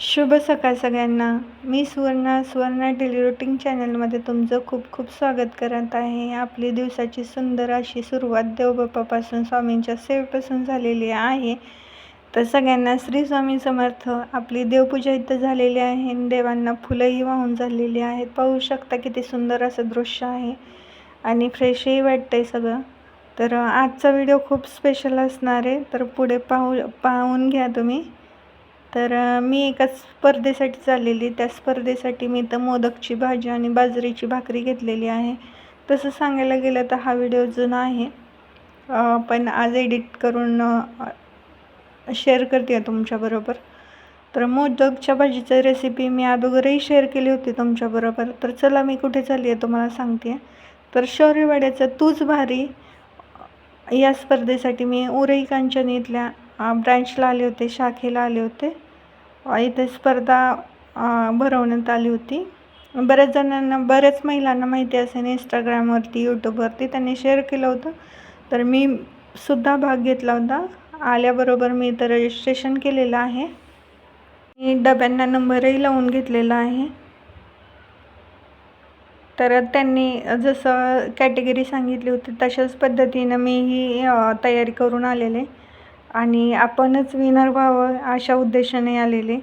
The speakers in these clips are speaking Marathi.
शुभ सकाळ सगळ्यांना. मी सुवर्णा सुवर्णा डेली रुटीन चॅनलमध्ये तुमचं खूप खूप स्वागत करत आहे. आपली दिवसाची सुंदर अशी सुरुवात देवबापापासून स्वामींच्या सेवेपासून झालेली आहे. तर सगळ्यांना श्री स्वामी समर्थ. आपली देवपूजा इथं झालेली आहे. देवांना फुलंही वाहून झालेली आहेत. पाहू शकता किती सुंदर असं दृश्य आहे. आणि फ्रेशही वाटतंय सगळं. तर आजचा व्हिडिओ खूप स्पेशल असणार आहे. तर पुढे पाहू पाहून घ्या तुम्ही. तर मी एका स्पर्धेसाठी चाललेली. त्या स्पर्धेसाठी मी इथं मोदकची भाजी आणि बाजरीची भाकरी घेतलेली आहे. तसं सांगायला गेलं तर हा व्हिडिओ जुना आहे. पण आज एडिट करून शेअर करते आहे तुमच्याबरोबर तर मोदकच्या भाजीची रेसिपी मी अगोदरही शेअर केली होती तुमच्याबरोबर तर चला मी कुठे चालली आहे तुम्हाला सांगते. तर शौर्यवाड्याचं तूच भारी या स्पर्धेसाठी मी उरई कांचन इथल्या ब्रँचला आले होते शाखेला आले होते. इथे स्पर्धा भरवण्यात आली होती. बऱ्याच जणांना बऱ्याच महिलांना माहिती असेल इंस्टाग्रामवरती यूट्यूबवरती त्यांनी शेअर केलं होतं. तर मी सुद्धा भाग घेतला होता. आल्याबरोबर मी इथं रजिस्ट्रेशन केलेलं आहे. मी डब्यांना नंबरही लावून घेतलेला आहे. तर त्यांनी जसं कॅटेगरी सांगितली होती तशाच पद्धतीनं मी ही तयारी करून आलेले. आणि आपणच विनर व्हावं अशा उद्देशाने आलेले.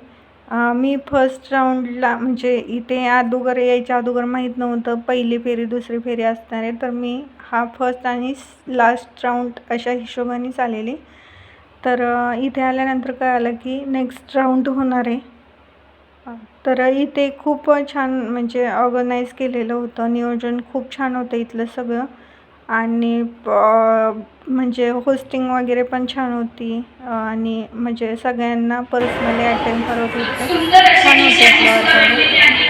मी फर्स्ट राऊंडला म्हणजे इथे अगोदर यायच्या अगोदर माहीत नव्हतं. पहिली फेरी दुसरी फेरी असणार आहे. तर मी हा फर्स्ट आणि लास्ट राऊंड अशा हिशोबानेच आलेली. तर इथे आल्यानंतर कळालं की नेक्स्ट राऊंड होणार आहे. तर इथे खूप छान म्हणजे ऑर्गनाईज केलेलं होतं. नियोजन खूप छान होतं इथलं सगळं. आणि प- म्हणजे होस्टिंग वगैरे पण छान होती. आणि म्हणजे सगळ्यांना पर्सनली अटेंड करत होते. छान होते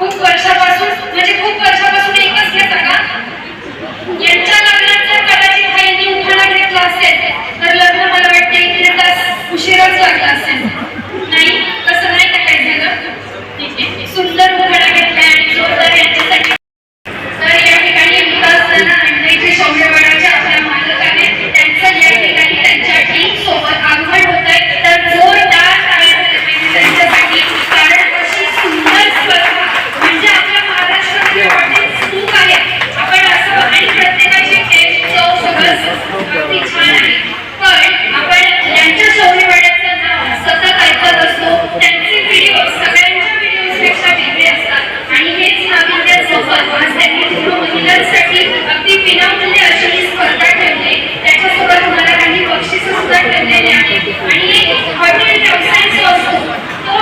खूप वर्षापासून म्हणजे खूप वर्षापासून एकच घेता का यांच्या लग्नात जर कदाचित हाईंनी उखाणा घेतला असेल तर लग्न मला वाटतं एक दीड तास उशिराच लागला असेल नाही तसं नाही का काही झालं ठीक आहे सुंदर उखाणा घेतलाय आणि जोरदार यांच्यासाठी तर या ठिकाणी विकासदाना अंड्याचे शौर्यवाडाचे आपल्या मालकाने त्यांचं या ठिकाणी त्यांच्या टीम सोबत आगमन होत आहे तर जोरदार टाळ्या झाल्या पाहिजे त्यांच्यासाठी कारण अशी सुंदर स्पर्धा म्हणजे आपल्या महाराष्ट्रामध्ये हॉटेल्स खूप आहेत आपण असं आणि प्रत्येकाची टेस्ट चव सगळं अगदी छान आहे पण आपण यांच्या शौर्यवाड्याचं नाव सतत ऐकत असतो त्यांचे व्हिडिओ सगळ्यांच्या व्हिडिओपेक्षा वेगळे असतात आणि हेच नाविन्यासोबत महिलांसाठी अगदी विनामूल्य अशी ही स्पर्धा ठेवली त्याच्यासोबत मला काही बक्षीस सुद्धा ठेवलेले आहेत. आणि हॉटेल व्यवसाय जो असतो तो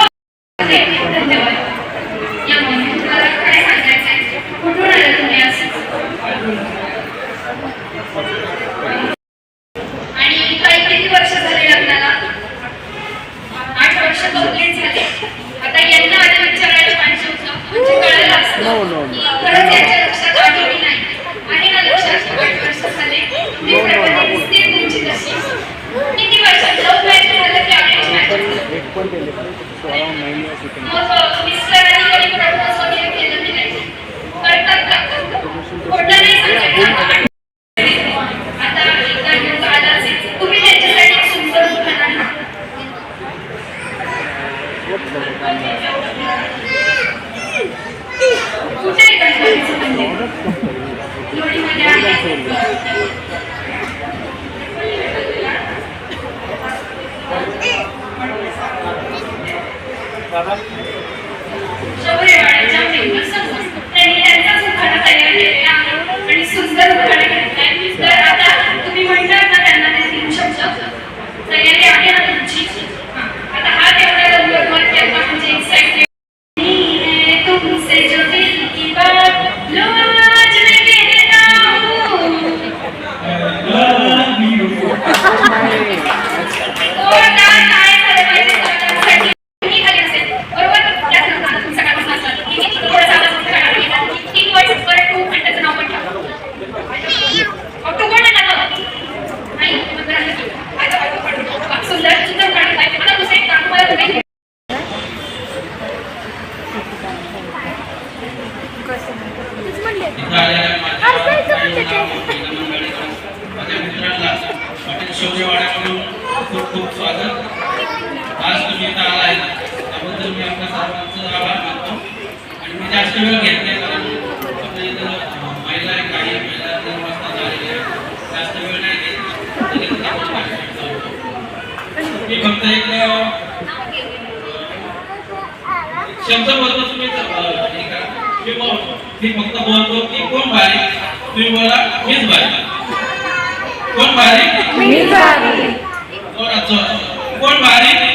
आहे. धन्यवाद या मोहिमेत तुम्हाला काय सांगायचं आहे कुठून आलं तुम्ही असं आणि काही किती वर्ष झाले लग्नाला आठ वर्ष कंप्लीट झाले आता यांना आधी विचारायला पाहिजे होतं म्हणजे आहे. ना लक्षात आठ वर्ष झाले Para वेळ घेत नाही कारण आपल्या इथं अं, महिला आहे काही महिला तीन वाजता झालेल्या आहेत जास्त वेळ नाही घेत लगेच आपण कार्यक्रम चालू. मी फक्त एक शब्द बोलतो तुम्ही करा. मी फक्त बोलतो की कोण भारी? तुम्ही बोला मीच भारी. कोण भारी? कोण भारी?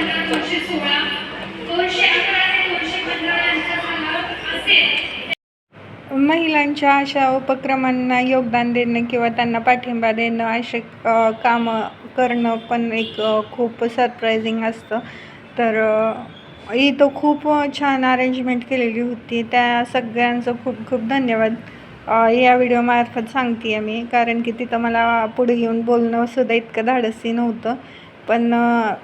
पंधरा दोनशे सोळा दोनशे अकरा दोनशे पंधरा यांचा समावेश असेल महिलांच्या अशा उपक्रमांना योगदान देणं किंवा त्यांना पाठिंबा देणं असे कामं करणं पण एक खूप सरप्रायझिंग असतं. तर ही इथं खूप छान अरेंजमेंट केलेली होती. त्या सगळ्यांचं खूप खूप धन्यवाद. या व्हिडिओमार्फत सांगते आहे मी. कारण की तिथं मला पुढे येऊन बोलणं सुद्धा इतकं धाडसी नव्हतं. पण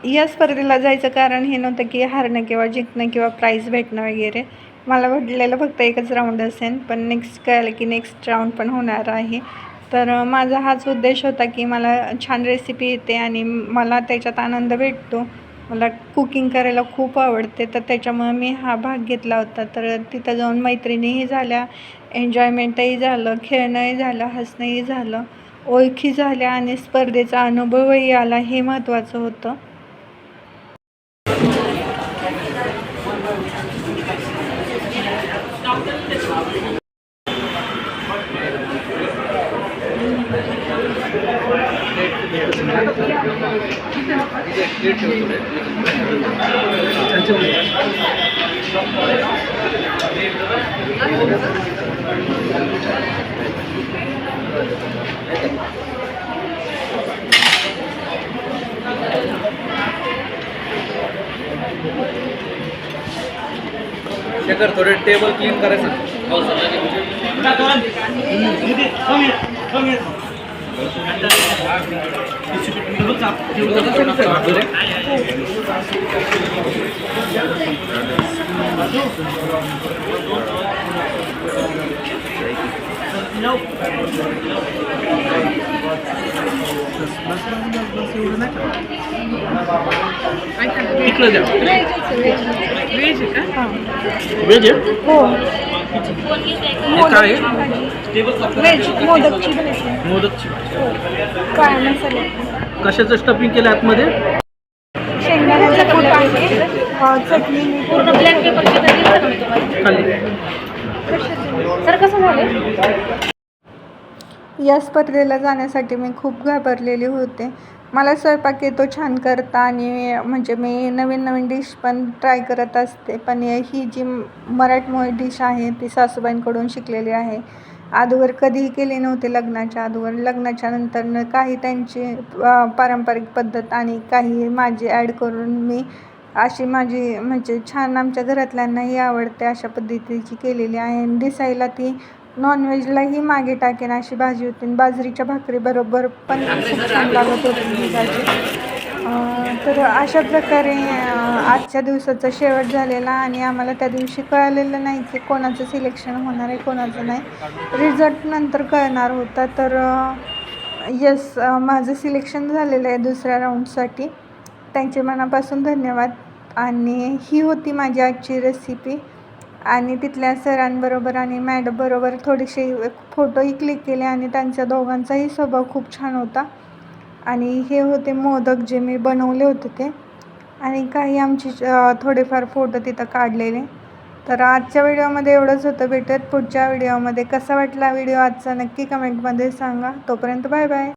या स्पर्धेला जायचं कारण हे नव्हतं की हारणं किंवा जिंकणं किंवा प्राईज भेटणं वगैरे. मला वाटलेलं फक्त एकच राऊंड असेल पण नेक्स्ट कळलं की नेक्स्ट राऊंड पण होणार आहे. तर माझा हाच उद्देश होता की मला छान रेसिपी येते आणि मला त्याच्यात आनंद भेटतो. मला कुकिंग करायला खूप आवडते तर त्याच्यामुळं मी हा भाग घेतला होता. तर तिथं जाऊन मैत्रिणीही झाल्या एन्जॉयमेंटही झालं खेळणंही झालं हसणंही झालं. ओळखी झाल्या आणि स्पर्धेचा अनुभवही आला हे महत्त्वाचं होतं. शेखर थोडे टेबल क्लीन करायचं. हो, इकडं द्या. व्हेज आहे हो. हे. काय व्हेज मोदकची. मोदकची मसाले? कशाचं स्टफिंग केलं आतमध्ये? शेंगदाण्याचं कूट आहे. अ, चटणी. मीठ पूर्ण ब्लॅक पेपरची तर दिलं का मी तुम्हाला खाली सर कसं झालं या स्पर्धेला जाण्यासाठी मी खूप घाबरलेली होते. मला स्वयंपाक येतो छान करता आणि म्हणजे मी नवीन नवीन डिश पण ट्राय करत असते. पण ही जी मराठमोळी डिश आहे ती सासूबाईंकडून शिकलेली आहे. अगोदर कधीही केले नव्हती लग्नाच्या अगोदर लग्नाच्या नंतरनं काही त्यांची पारंपरिक पद्धत आणि काही माझी ॲड करून मी अशी माझी म्हणजे छान आमच्या घरातल्यांनाही आवडते अशा पद्धतीची केलेली आहे. दिसायला ती नॉनव्हेजलाही मागे टाकेन अशी भाजी होती. बाजरीच्या भाकरीबरोबर पण खूप छान लागत होती ही भाजी. तर अशा प्रकारे आजच्या दिवसाचा शेवट झालेला आणि आम्हाला त्या दिवशी कळलेलं नाही की कोणाचं सिलेक्शन होणार आहे कोणाचं नाही. रिझल्ट नंतर कळणार होता. तर यस माझं सिलेक्शन झालेलं आहे दुसऱ्या राऊंडसाठी त्यांचे मनापासून धन्यवाद. आणि ही होती माझी आजची रेसिपी आणि तिथल्या सरांबरोबर आणि मॅडमबरोबर थोडेसे फोटोही क्लिक केले आणि त्यांच्या दोघांचाही स्वभाव खूप छान होता. आणि हे होते मोदक जे मी बनवले होते ते. आणि काही आमची थोडेफार फोटो तिथं काढलेले. तर आजच्या व्हिडिओमध्ये एवढंच होतं. भेटत पुढच्या व्हिडिओमध्ये. कसा वाटला व्हिडिओ आजचा? नक्की कमेंटमध्ये सांगा. तोपर्यंत बाय बाय.